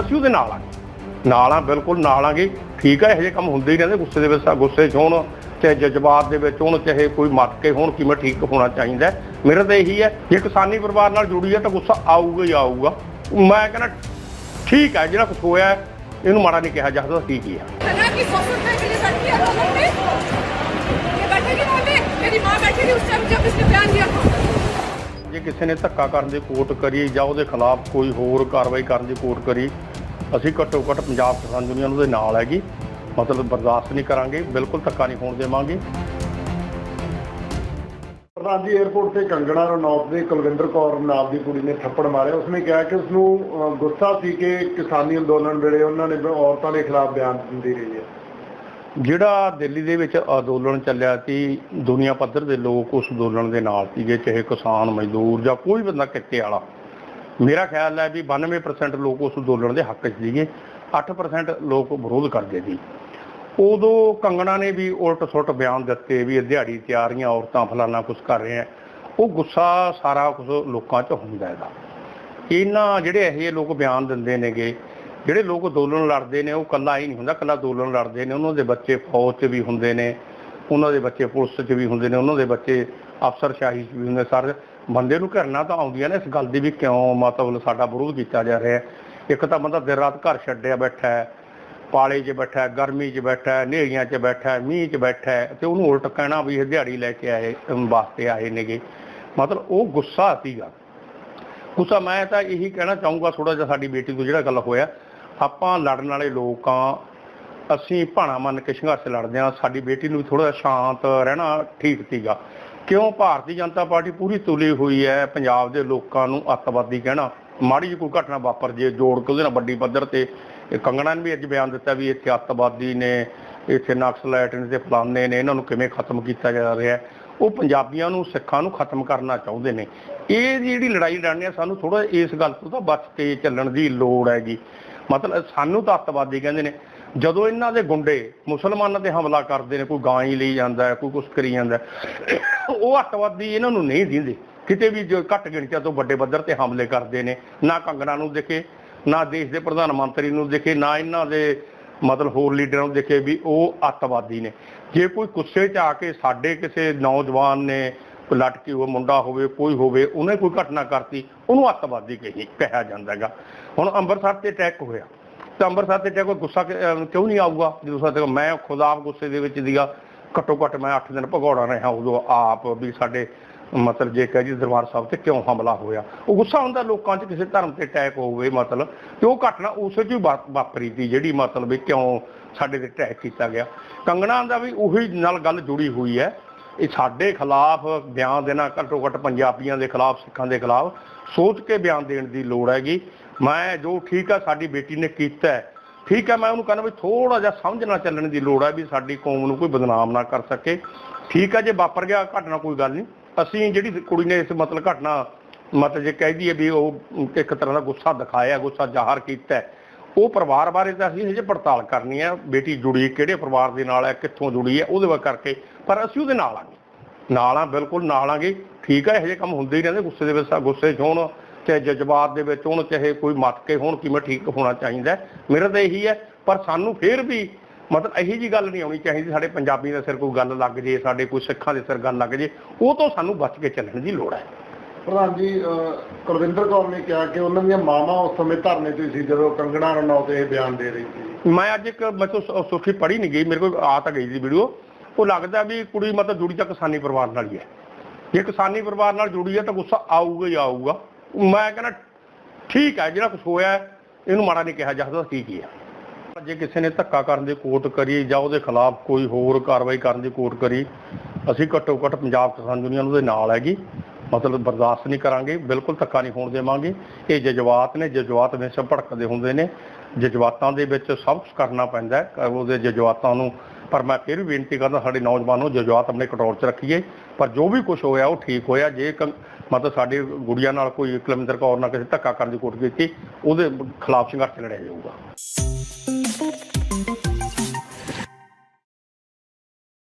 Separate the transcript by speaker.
Speaker 1: ਅਸੀਂ ਉਹਦੇ ਨਾਲ ਆ ਨਾਲ ਆ ਬਿਲਕੁਲ ਨਾਲ ਆਂਗੇ ਠੀਕ ਹੈ ਇਹੋ ਜਿਹੇ ਕੰਮ ਹੁੰਦੇ ਹੀ ਰਹਿੰਦੇ ਗੁੱਸੇ ਦੇ ਵਿੱਚ ਗੁੱਸੇ 'ਚ ਹੋਣ ਚਾਹੇ ਜਜ਼ਬਾਤ ਦੇ ਵਿੱਚ ਹੋਣ ਚਾਹੇ ਕੋਈ ਮੱਤ ਕੇ ਹੋਣ ਕਿਵੇਂ ਠੀਕ ਹੋਣਾ ਚਾਹੀਦਾ ਹੈ। ਮੇਰਾ ਤਾਂ ਇਹੀ ਹੈ ਜੇ ਕਿਸਾਨੀ ਪਰਿਵਾਰ ਨਾਲ ਜੁੜੀ ਹੈ ਤਾਂ ਗੁੱਸਾ ਆਊਗਾ ਹੀ ਆਊਗਾ ਮੈਂ ਕਹਿੰਦਾ ਠੀਕ ਹੈ ਜਿਹੜਾ ਕੁਝ ਹੋਇਆ ਹੈ, ਇਹਨੂੰ ਮਾੜਾ ਨਹੀਂ ਕਿਹਾ ਜਾ ਸਕਦਾ ਠੀਕ ਹੀ ਹੈ
Speaker 2: खाना की सौ रुपए के लिए बैठी है लोगों पे ये बैठे नहीं बोलते मेरी माँ बैठी थी उस टाइम जब इसने बयान दिया था
Speaker 1: ਜੇ ਕਿਸੇ ਨੇ ਧੱਕਾ ਕਰਨ ਦੀ ਕੋਰਟ ਕਰੀ ਜਾਂ ਉਹਦੇ ਖਿਲਾਫ ਕੋਈ ਹੋਰ ਕਾਰਵਾਈ ਕਰਨ ਦੀ ਕੋਰਟ ਕਰੀ ਅਸੀਂ ਘੱਟੋ ਘੱਟ ਪੰਜਾਬ ਕਿਸਾਨ ਯੂਨੀਅਨ ਉਹਦੇ ਨਾਲ ਹੈਗੀ। ਮਤਲਬ ਬਰਦਾਸ਼ਤ ਨਹੀਂ ਕਰਾਂਗੇ ਬਿਲਕੁਲ ਧੱਕਾ ਨਹੀਂ ਹੋਣ ਦੇਵਾਂਗੇ।
Speaker 3: ਪ੍ਰਧਾਨ ਜੀ 에어ਪੋਰਟ ਤੇ ਕੰਗਣਾ ਰਣੌਤ ਦੇ ਕੁਲਵਿੰਦਰ ਕੌਰ ਨਾਮ ਦੀ ਕੁੜੀ ਨੇ ਥੱਪੜ ਮਾਰਿਆ। ਉਸਨੇ ਕਿਹਾ ਕਿ ਉਸਨੂੰ ਅਹ, ਗੁੱਸਾ ਸੀ ਕਿ ਕਿਸਾਨੀ ਅੰਦੋਲਨ ਵੇਲੇ ਉਹਨਾਂ ਨੇ ਔਰਤਾਂ ਦੇ ਖਿਲਾਫ ਬਿਆਨ ਦਿੰਦੀ ਰਹੀ ਹੈ।
Speaker 1: ਜਿਹੜਾ ਦਿੱਲੀ ਦੇ ਵਿੱਚ ਅੰਦੋਲਨ ਚੱਲਿਆ ਸੀ ਦੁਨੀਆ ਪੱਧਰ ਦੇ ਲੋਕ ਉਸ ਅੰਦੋਲਨ ਦੇ ਨਾਲ ਸੀਗੇ ਚਾਹੇ ਕਿਸਾਨ ਮਜ਼ਦੂਰ ਜਾਂ ਕੋਈ ਬੰਦਾ ਕਿੱਤੇ ਵਾਲਾ। ਮੇਰਾ ਖਿਆਲ ਹੈ ਵੀ 92% ਲੋਕ ਉਸ ਅੰਦੋਲਨ ਦੇ ਹੱਕ 'ਚ ਸੀਗੇ 8% ਲੋਕ ਵਿਰੋਧ ਕਰਦੇ ਸੀ। ਉਦੋਂ ਕੰਗਣਾ ਨੇ ਵੀ ਉਲਟ ਸੁਲਟ ਬਿਆਨ ਦਿੱਤੇ ਵੀ ਦਿਹਾੜੀ ਤਿਆਰੀਆਂ ਔਰਤਾਂ ਫਲਾਨਾ ਕੁਝ ਕਰ ਰਹੇ ਆ ਉਹ ਗੁੱਸਾ ਸਾਰਾ ਕੁਝ ਲੋਕਾਂ 'ਚ ਹੁੰਦਾ ਹੈਗਾ। ਇਹਨਾਂ ਜਿਹੜੇ ਇਹ ਲੋਕ ਬਿਆਨ ਦਿੰਦੇ ਨੇਗੇ, ਜਿਹੜੇ ਲੋਕ ਅੰਦੋਲਨ ਲੜਦੇ ਨੇ, ਉਹ ਕੱਲਾ ਹੀ ਨਹੀਂ ਹੁੰਦਾ ਕੱਲਾ ਅੰਦੋਲਨ ਲੜਦੇ ਨੇ। ਉਹਨਾਂ ਦੇ ਬੱਚੇ ਫੌਜ 'ਚ ਵੀ ਹੁੰਦੇ ਨੇ, ਉਹਨਾਂ ਦੇ ਬੱਚੇ ਪੁਲਿਸ 'ਚ ਵੀ ਹੁੰਦੇ ਨੇ, ਉਹਨਾਂ ਦੇ ਬੱਚੇ ਅਫਸਰਸ਼ਾਹੀ 'ਚ ਵੀ ਹੁੰਦੇ ਸਰ ਬੰਦੇ ਨੂੰ ਘਰਨਾ ਤਾਂ ਆਉਂਦੀਆਂ ਨੇ ਇਸ ਗੱਲ ਦੀ ਵੀ ਕਿਉਂ ਮਤਲਬ ਸਾਡਾ ਵਿਰੋਧ ਕੀਤਾ ਜਾ ਰਿਹਾ ਹੈ? ਇੱਕ ਤਾਂ ਬੰਦਾ ਦਿਨ ਰਾਤ ਘਰ ਛੱਡਿਆ ਬੈਠਾ ਹੈ, ਪਾਲੇ 'ਚ ਬੈਠਾ ਗਰਮੀ 'ਚ ਬੈਠਾ ਹੈ, ਹਨੇਰੀਆਂ 'ਚ ਬੈਠਾ ਹੈ, ਮੀਂਹ 'ਚ ਬੈਠਾ ਤੇ ਉਹਨੂੰ ਉਲਟ ਕਹਿਣਾ ਵੀ ਇਹ ਦਿਹਾੜੀ ਲੈ ਕੇ ਆਏ ਵਾਸਤੇ ਆਏ ਨੇਗੇ। ਮਤਲਬ ਉਹ ਗੁੱਸਾ ਸੀਗਾ। ਗੁੱਸਾ ਮੈਂ ਤਾਂ ਇਹੀ ਕਹਿਣਾ ਚਾਹੂੰਗਾ ਥੋੜਾ ਜਿਹਾ ਸਾਡੀ ਬੇਟੀ ਤੋਂ ਜਿਹੜਾ ਗੱਲ ਹੋਇਆ, ਆਪਾਂ ਲੜਨ ਵਾਲੇ ਲੋਕ ਲੋਕਾਂ ਅਸੀਂ ਭਾਣਾ ਮੰਨ ਕੇ ਸੰਘਰਸ਼ ਲੜਦੇ ਹਾਂ, ਸਾਡੀ ਬੇਟੀ ਨੂੰ ਵੀ ਥੋੜਾ ਸ਼ਾਂਤ ਰਹਿਣਾ ਠੀਕ ਸੀਗਾ। ਕਿਉਂ ਭਾਰਤੀ ਜਨਤਾ ਪਾਰਟੀ ਪੂਰੀ ਤੁਲੀ ਹੋਈ ਹੈ ਪੰਜਾਬ ਦੇ ਲੋਕਾਂ ਨੂੰ ਅੱਤਵਾਦੀ ਕਹਿਣਾ? ਮਾੜੀ ਜਿਹੀ ਕੋਈ ਘਟਨਾ ਵਾਪਰ ਜੇ ਜੋੜ ਕੇ ਉਹਦੇ ਨਾਲ ਵੱਡੀ ਪੱਧਰ ਤੇ ਕੰਗਣਾ ਨੇ ਵੀ ਅੱਜ ਬਿਆਨ ਦਿੱਤਾ ਵੀ ਇੱਥੇ ਅੱਤਵਾਦੀ ਨੇ, ਇੱਥੇ ਨਕਸਲਾਈਟ ਨੇ ਤੇ ਫਲਾਨੇ ਨੇ, ਇਹਨਾਂ ਨੂੰ ਕਿਵੇਂ ਖਤਮ ਕੀਤਾ ਜਾ ਰਿਹਾ ਹੈ? ਉਹ ਪੰਜਾਬੀਆਂ ਨੂੰ, ਸਿੱਖਾਂ ਨੂੰ ਖਤਮ ਕਰਨਾ ਚਾਹੁੰਦੇ ਨੇ। ਇਹ ਜਿਹੜੀ ਲੜਾਈ ਲੜਨੀ ਆ, ਸਾਨੂੰ ਥੋੜਾ ਇਸ ਗੱਲ ਤੋਂ ਤਾਂ ਬਚ ਕੇ ਚੱਲਣ ਦੀ ਲੋੜ ਹੈਗੀ। ਮਤਲਬ ਸਾਨੂੰ ਤਾਂ ਅੱਤਵਾਦੀ ਕਹਿੰਦੇ ਨੇ। ਜਦੋਂ ਇਹਨਾਂ ਦੇ ਗੁੰਡੇ ਮੁਸਲਮਾਨਾਂ ਤੇ ਹਮਲਾ ਕਰਦੇ ਨੇ, ਕੋਈ ਗਾਂ ਹੀ ਲਈ ਜਾਂਦਾ ਹੈ, ਕੋਈ ਕੁਛ ਕਰੀ ਜਾਂਦਾ ਉਹ ਅੱਤਵਾਦੀ ਇਹਨਾਂ ਨੂੰ ਨਹੀਂ ਦਿੰਦੇ। ਕਿਤੇ ਵੀ ਜੋ ਘੱਟ ਗਿਣਤੀਆਂ ਤੋਂ ਵੱਡੇ ਪੱਧਰ ਤੇ ਹਮਲੇ ਕਰਦੇ ਨੇ, ਨਾ ਕੰਗਣਾ ਨੂੰ ਦੇਖੇ, ਨਾ ਦੇਸ਼ ਦੇ ਪ੍ਰਧਾਨ ਮੰਤਰੀ ਨੂੰ ਦੇਖੇ, ਨਾ ਇਹਨਾਂ ਦੇ ਮਤਲਬ ਹੋਰ ਲੀਡਰਾਂ ਨੂੰ ਦੇਖੇ ਵੀ ਉਹ ਅੱਤਵਾਦੀ ਨੇ। ਜੇ ਕੋਈ ਗੁੱਸੇ 'ਚ ਆ ਕੇ ਸਾਡੇ ਕਿਸੇ ਨੌਜਵਾਨ ਨੇ ਲਟਕੀ ਹੋਵੇ, ਮੁੰਡਾ ਹੋਵੇ, ਕੋਈ ਹੋਵੇ, ਉਹਨੇ ਕੋਈ ਘਟਨਾ ਕਰਤੀ, ਉਹਨੂੰ ਅੱਤਵਾਦੀ ਕਹੀ ਕਿਹਾ ਜਾਂਦਾ ਹੈਗਾ। ਹੁਣ ਅੰਮ੍ਰਿਤਸਰ ਤੇ ਅਟੈਕ ਹੋਇਆ। ਤਾਂ ਅੰਮ੍ਰਿਤਸਰ ਤੇ ਅਟੈਕ ਕੋਈ ਗੁੱਸਾ ਕਿਉਂ ਨਹੀਂ ਆਊਗਾ? ਜਦੋਂ ਸਾਡੇ ਮੈਂ ਖੁਦ ਆਪ ਗੁੱਸੇ ਦੇ ਵਿੱਚ ਦੀਗਾ ਘੱਟੋ ਘੱਟ ਮੈਂ 8 ਦਿਨ ਭਗੌੜਾ ਰਿਹਾ ਉਦੋਂ ਆਪ ਵੀ ਸਾਡੇ ਮਤਲਬ ਜੇ ਕਹੇ ਜੀ ਦਰਬਾਰ ਸਾਹਿਬ ਤੇ ਕਿਉਂ ਹਮਲਾ ਹੋਇਆ। ਉਹ ਗੁੱਸਾ ਹੁੰਦਾ ਲੋਕਾਂ 'ਚ, ਕਿਸੇ ਧਰਮ ਤੇ ਅਟੈਕ ਹੋਵੇ ਮਤਲਬ, ਤੇ ਉਹ ਘਟਨਾ ਉਸੇ 'ਚ ਹੀ ਵਾਪਰੀ ਸੀ ਜਿਹੜੀ ਮਤਲਬ ਵੀ ਕਿਉਂ ਸਾਡੇ ਤੇ ਅਟੈਕ ਕੀਤਾ ਗਿਆ। ਕੰਗਣਾ ਦਾ ਵੀ ਉਹੀ ਨਾਲ ਗੱਲ ਜੁੜੀ ਹੋਈ ਹੈ ਇਹ ਸਾਡੇ ਖਿਲਾਫ ਬਿਆਨ ਦੇਣਾ ਘੱਟੋ ਘੱਟ ਪੰਜਾਬੀਆਂ ਦੇ ਖਿਲਾਫ, ਸਿੱਖਾਂ ਦੇ ਖਿਲਾਫ ਸੋਚ ਕੇ ਬਿਆਨ ਦੇਣ ਦੀ ਲੋੜ ਹੈਗੀ। ਮੈਂ ਜੋ ਠੀਕ ਆ, ਸਾਡੀ ਬੇਟੀ ਨੇ ਕੀਤਾ ਠੀਕ ਹੈ ਮੈਂ ਉਹਨੂੰ ਕਹਿੰਦਾ ਵੀ ਥੋੜਾ ਜਿਹਾ ਸਮਝਣਾ ਚੱਲਣ ਦੀ ਲੋੜ ਹੈ ਵੀ ਸਾਡੀ ਕੌਮ ਨੂੰ ਕੋਈ ਬਦਨਾਮ ਨਾ ਕਰ ਸਕੇ। ਠੀਕ ਹੈ ਜੇ ਵਾਪਰ ਗਿਆ ਘਟਨਾ ਕੋਈ ਗੱਲ ਨਹੀਂ। ਅਸੀਂ ਜਿਹੜੀ ਕੁੜੀ ਨੇ ਇਸ ਮਤਲਬ ਘਟਨਾ ਮਤਲਬ ਜੇ ਕਹਿ ਦਈਏ ਵੀ ਉਹ ਇੱਕ ਤਰ੍ਹਾਂ ਦਾ ਗੁੱਸਾ ਦਿਖਾਇਆ, ਗੁੱਸਾ ਜ਼ਾਹਰ ਕੀਤਾ ਉਹ ਪਰਿਵਾਰ ਬਾਰੇ ਤਾਂ ਅਸੀਂ ਹਜੇ ਪੜਤਾਲ ਕਰਨੀ ਹੈ ਬੇਟੀ ਜੁੜੀ, ਕਿਹੜੇ ਪਰਿਵਾਰ ਦੇ ਨਾਲ ਹੈ, ਕਿੱਥੋਂ ਜੁੜੀ ਹੈ, ਉਹਦੇ ਬਾਰੇ ਕਰਕੇ। ਪਰ ਅਸੀਂ ਉਹਦੇ ਨਾਲ ਆਂਗੇ ਨਾਲ ਆ, ਬਿਲਕੁਲ ਨਾਲ ਆਂਗੇ ਠੀਕ ਹੈ ਇਹੋ ਜਿਹੇ ਕੰਮ ਹੁੰਦੇ ਹੀ ਰਹਿੰਦੇ, ਗੁੱਸੇ ਦੇ ਵਿੱਚ ਗੁੱਸੇ 'ਚ ਹੋਣ। ਚਾਹੇ ਜਜ਼ਬਾਤ ਦੇ ਵਿੱਚ ਹੋਣ ਚਾਹੇ ਕੋਈ ਮੱਤ ਕੇ ਹੋਣ ਕਿਵੇਂ ਠੀਕ ਹੋਣਾ ਚਾਹੀਦਾ। ਮੇਰਾ ਤਾਂ ਇਹੀ ਹੈ ਪਰ ਸਾਨੂੰ ਫੇਰ ਵੀ ਮਤਲਬ ਇਹੀ ਜੀ ਗੱਲ ਨਹੀਂ ਆਉਣੀ ਚਾਹੀਦੀ ਸਾਡੇ ਪੰਜਾਬੀ ਦੇ ਸਿਰ ਕੋਈ ਗੱਲ ਲੱਗ ਜੇ ਸਾਡੇ ਕੋਈ ਸਿੱਖਾਂ ਦੇ ਸਿਰ ਗੱਲ ਲੱਗ ਜੇ ਉਹ ਤੋਂ ਸਾਨੂੰ ਬਚ ਕੇ ਚੱਲਣ ਦੀ ਲੋੜ ਹੈ।
Speaker 3: ਪ੍ਰਧਾਨ ਜੀ ਕੁਲਵਿੰਦਰ ਕੌਰ ਨੇ ਕਿਹਾ ਕਿ ਉਹਨਾਂ ਦੀਆਂ ਮਾਵਾਂ ਉਸ ਸਮੇਂ ਧਰਨੇ ਤੇ ਸੀ ਜਦੋਂ ਕੰਗਣਾ ਰਣੌਤ ਇਹ ਬਿਆਨ ਦੇ ਰਹੀ ਸੀ।
Speaker 1: ਮੈਂ ਅੱਜ ਇੱਕ ਮੈਂ ਤੋਂ ਸੁਰਖੀ ਪੜ੍ਹੀ ਨਹੀਂ ਗਈ ਮੇਰੇ ਕੋਲ ਆ ਤਾਂ ਗਈ ਸੀ ਵੀਡੀਓ। ਉਹ ਲੱਗਦਾ ਵੀ ਕੁੜੀ ਮਤਲਬ ਜੁੜੀ ਤਾਂ ਕਿਸਾਨੀ ਪਰਿਵਾਰ ਨਾਲ ਹੀ ਹੈ। ਜੇ ਕਿਸਾਨੀ ਪਰਿਵਾਰ ਨਾਲ ਜੁੜੀ ਹੈ ਤਾਂ ਗੁੱਸਾ ਆਊਗਾ ਹੀ ਆਊਗਾ। ਮੈਂ ਕਹਿੰਦਾ, ਠੀਕ ਹੈ, ਜਿਹੜਾ ਕੁਝ ਹੋਇਆ, ਇਹਨੂੰ ਮਾੜਾ ਨਹੀਂ ਕਿਹਾ ਜਾ ਸਕਦਾ ਠੀਕ ਹੀ ਹੈ ਜੇ ਕਿਸੇ ਨੇ ਧੱਕਾ ਕਰਨ ਦੀ ਕੋਰਟ ਕਰੀ ਜਾਂ ਉਹਦੇ ਖਿਲਾਫ ਕੋਈ ਹੋਰ ਕਾਰਵਾਈ ਕਰਨ ਦੀ ਕੋਰਟ ਕਰੀ, ਅਸੀਂ ਘੱਟੋ ਘੱਟ ਪੰਜਾਬ ਕਿਸਾਨ ਯੂਨੀਅਨ ਉਹਦੇ ਨਾਲ ਹੈਗੀ। ਮਤਲਬ ਬਰਦਾਸ਼ਤ ਨਹੀਂ ਕਰਾਂਗੇ, ਬਿਲਕੁਲ ਧੱਕਾ ਨਹੀਂ ਹੋਣ ਦੇਵਾਂਗੇ। ਇਹ ਜਜ਼ਬਾਤ ਨੇ, ਜਜ਼ਬਾਤ ਹਮੇਸ਼ਾ ਭੜਕਦੇ ਹੁੰਦੇ ਨੇ। ਜਜ਼ਬਾਤਾਂ ਦੇ ਵਿੱਚ ਸਭ ਕੁਝ ਕਰਨਾ ਪੈਂਦਾ ਉਹਦੇ ਜਜ਼ਬਾਤਾਂ ਨੂੰ। ਪਰ ਮੈਂ ਫਿਰ ਵੀ ਬੇਨਤੀ ਕਰਦਾ, ਸਾਡੇ ਨੌਜਵਾਨ ਨੂੰ ਜਜ਼ਬਾਤ ਆਪਣੇ ਕੰਟਰੋਲ 'ਚ ਰੱਖੀਏ। ਪਰ ਜੋ ਵੀ ਕੁਝ ਹੋਇਆ, ਉਹ ਠੀਕ ਹੋਇਆ। ਜੇ ਮਤਲਬ ਸਾਡੇ ਗੁੜੀਆ ਨਾਲ ਕੋਈ ਕੁਲਵਿੰਦਰ ਕੌਰ ਨਾਲ ਕਿਸੇ ਧੱਕਾ ਕਰਨ ਦੀ ਕੋਸ਼ਿਸ਼ ਕੀਤੀ, ਉਹਦੇ ਖਿਲਾਫ ਸੰਘਰਸ਼ ਲੜਿਆ ਜਾਊਗਾ।